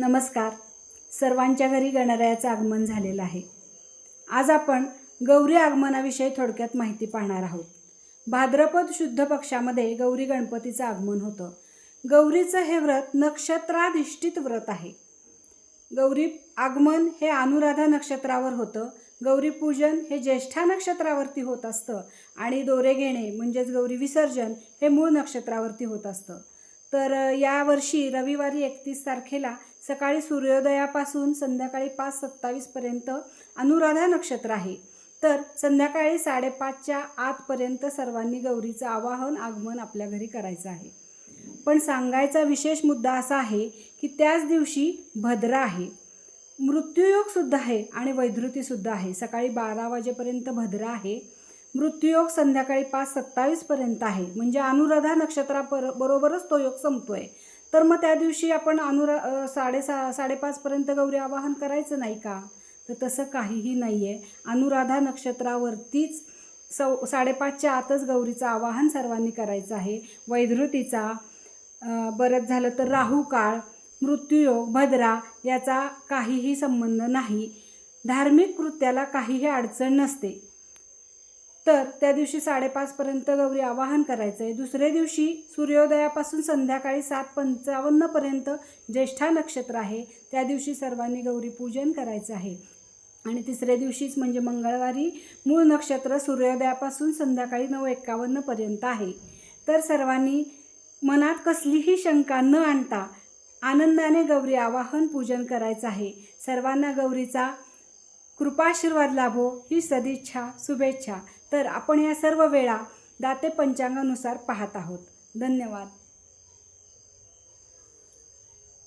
नमस्कार. सर्वांच्या घरी गणरायाचं आगमन झालेलं आहे. आज आपण गौरी आगमनाविषयी थोडक्यात माहिती पाहणार आहोत. भाद्रपद शुद्ध पक्षामध्ये गौरी गणपतीचं आगमन होतं. गौरीचं हे व्रत नक्षत्राधिष्ठित व्रत आहे. गौरी आगमन हे अनुराधा नक्षत्रावर होतं. गौरी पूजन हे ज्येष्ठा नक्षत्रावरती होत असतं आणि दोरे घेणे म्हणजेच गौरी विसर्जन हे मूळ नक्षत्रावरती होत असतं. तर यावर्षी रविवारी एकतीस तारखेला सकाळी सूर्योदयापासून संध्याकाळी पाच सत्तावीसपर्यंत अनुराधा नक्षत्र आहे. तर संध्याकाळी साडेपाचच्या आतपर्यंत सर्वांनी गौरीचं आवाहन आगमन आपल्या घरी करायचं आहे. पण सांगायचा विशेष मुद्दा असा आहे की त्याच दिवशी भद्रा आहे. मृत्यूयोगसुद्धा आहे आणि वैधृतीसुद्धा आहे. सकाळी बारा वाजेपर्यंत भद्रा आहे. मृत्यूयोग संध्याकाळी पाच सत्तावीसपर्यंत आहे. म्हणजे अनुराधा नक्षत्रापर बरोबरच तो योग संपतो आहे तर मग त्या दिवशी आपण अनुरा साडेसा साडेपाचपर्यंत गौरी आवाहन करायचं नाही का? तर तसं काहीही नाही आहे अनुराधा नक्षत्रावरतीच सौ साडेपाचच्या आतच गौरीचं आवाहन सर्वांनी करायचं आहे. वैधृतीचा बरंच झालं तर राहू काळ मृत्यूयोग भद्रा याचा काहीही संबंध नाही. धार्मिक कृत्याला काहीही अडचण नसते. तर त्या दिवशी साडेपाचपर्यंत गौरी आवाहन करायचं आहे दुसऱ्या दिवशी सूर्योदयापासून संध्याकाळी सात पंचावन्नपर्यंत ज्येष्ठा नक्षत्र आहे. त्या दिवशी सर्वांनी गौरी पूजन करायचं आहे. आणि तिसऱ्या दिवशीच म्हणजे मंगळवारी मूळ नक्षत्र सूर्योदयापासून संध्याकाळी नऊ एक्कावन्नपर्यंत आहे. तर सर्वांनी मनात कसलीही शंका न आणता आनंदाने गौरी आवाहन पूजन करायचं आहे. सर्वांना गौरीचा कृपाशीर्वाद लाभो. ही सदिच्छा शुभेच्छा. तर आपण या सर्व वेळा दाते पंचांगानुसार पाहत आहोत. धन्यवाद.